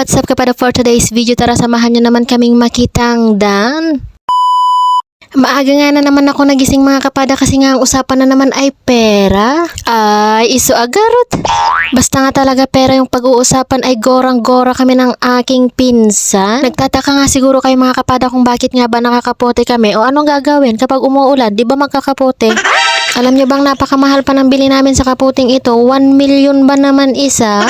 what's up kapada for today's video? Tara samahan nyo naman kaming makitang dan. Maaga nga na naman ako nagising mga kapada kasi nga ang usapan na naman ay pera. Ay, iso agarot. Basta nga talaga pera yung pag-uusapan ay gorang-gora kami ng aking pinsan. Nagtataka nga siguro kayo mga kapada kung bakit nga ba nakakapote kami o anong gagawin kapag umuulan, di ba magkakapote? Alam nyo bang napakamahal pa ng bili namin sa kaputing ito? 1 million ba naman isa?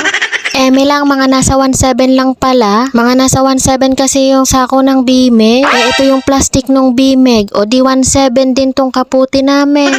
Eme lang, mga nasa 1.7 lang pala. Mga nasa 1.7 kasi yung sako ng Bimeg. Eh, ito yung plastic ng Bimeg. O di 1.7 din tong kaputi namin.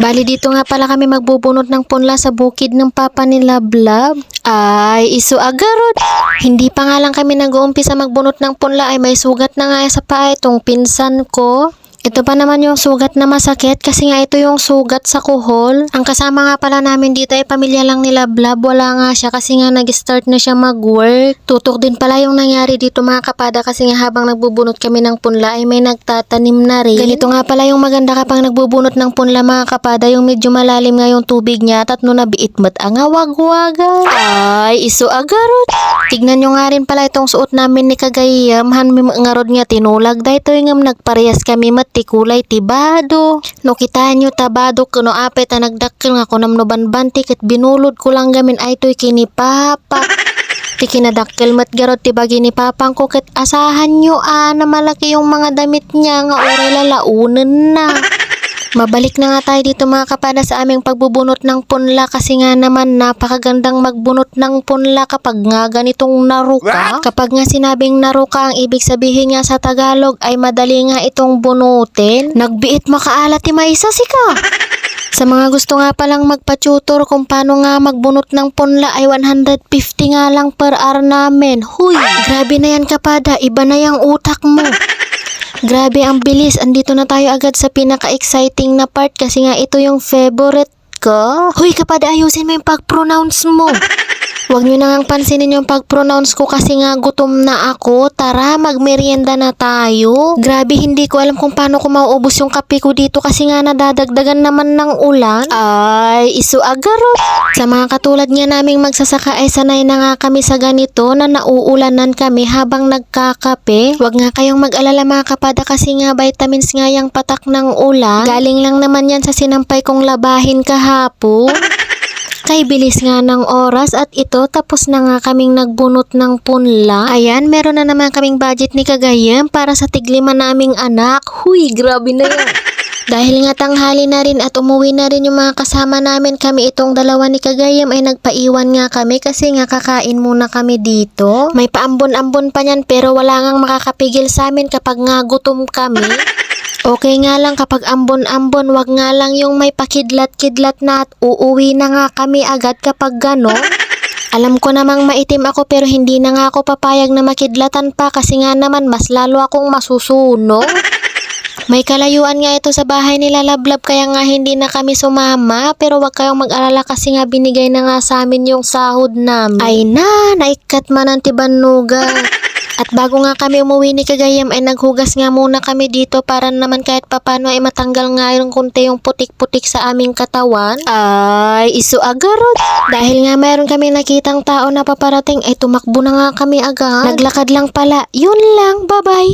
Bali dito nga pala kami magbubunot ng punla sa bukid ng papa ni Lablab. Ay, iso agarot. Hindi pa nga lang kami nag-uumpisa magbunot ng punla ay may sugat na nga sa paa itong pinsan ko. Ito pa naman yung sugat na masakit kasi nga ito yung sugat sa kuhol. Ang kasama nga pala namin dito ay pamilya lang nila Blab. Wala nga siya kasi nga nag-start na siya mag-work. Tutok din pala yung nangyari dito mga kapada kasi nga habang nagbubunot kami ng punla ay may nagtatanim na rin. Ganito nga pala yung maganda kapag nagbubunot ng punla mga kapada yung medyo malalim nga yung tubig niya at no nabiit mat ang awag-wagan. Ay, iso agarot. Tignan nyo nga rin pala itong suot namin ni Kagayam. Han mi nga rod nga tinulag. Dahil ito yung nagparehas kami mat ti kulay tibado. No kita nyo tabado kuno apet na nagdakkel nga kunam no banbanti kat binulod ko lang gamin ay to'y kini papa. Ti kinadakkel mat garot ti bagi ni papang ko kat asahan nyo ah na malaki yung mga damit niya nga oray lalaunan na. Mabalik na nga tayo dito mga kapada sa aming pagbubunot ng punla kasi nga naman napakagandang magbunot ng punla kapag nga ganitong naruka. Kapag nga sinabing naruka ang ibig sabihin nga sa Tagalog ay madali nga itong bunutin. Nagbiit makaalat ti maisa si ka. Sa mga gusto nga palang magpa-tutor kung paano nga magbunot ng punla ay 150 nga lang per hour namin. Huy, grabe na yan kapada, iba na yung utak mo. Grabe ang bilis. Andito na tayo agad sa pinaka-exciting na part kasi nga ito yung favorite ko. Hoy, kapag ayusin mo yung pag-pronounce mo. Huwag nyo nang pansinin yung pag-pronounce ko kasi nga gutom na ako. Tara, magmerienda na tayo. Grabe, hindi ko alam kung paano ko mauubos yung kape ko dito kasi nga nadadagdagan naman ng ulan. Ay, iso agarot. Sa mga katulad nga naming magsasaka ay sanay na nga kami sa ganito na nauulanan kami habang nagkakape. Huwag nga kayong mag-alala mga kapada kasi nga vitamins nga yung patak ng ulan. Galing lang naman yan sa sinampay kong labahin kahapon. Kay bilis nga ng oras at ito tapos na nga kaming nagbunot ng punla. Ayan, meron na naman kaming budget ni Kagayam para sa tiglima naming anak. Huy, grabe na yan. Dahil nga tanghali na rin at umuwi na rin yung mga kasama namin kami itong dalawa ni Kagayam ay nagpaiwan nga kami kasi nga kakain muna kami dito. May paambon-ambon pa niyan pero wala ngang makakapigil sa amin kapag nga gutom kami. Okay nga lang kapag ambon-ambon, wag nga lang yung may pakidlat-kidlat na at uuwi na nga kami agad kapag gano. Alam ko namang maitim ako pero hindi na nga ako papayag na makidlatan pa kasi nga naman mas lalo akong masusunog. May kalayuan nga ito sa bahay nila Lablab kaya nga hindi na kami sumama pero wag kayong mag-alala kasi nga binigay na nga sa amin yung sahod namin. Ay na, naikat man ang tibanugan. At bago nga kami umuwi ni Kagayam ay naghugas nga muna kami dito para naman kahit papano ay matanggal nga yung kunti yung putik-putik sa aming katawan. Ay, iso agarot. Dahil nga mayroon kami nakitang tao na paparating ay tumakbo na nga kami agad. Naglakad lang pala. Yun lang, bye-bye.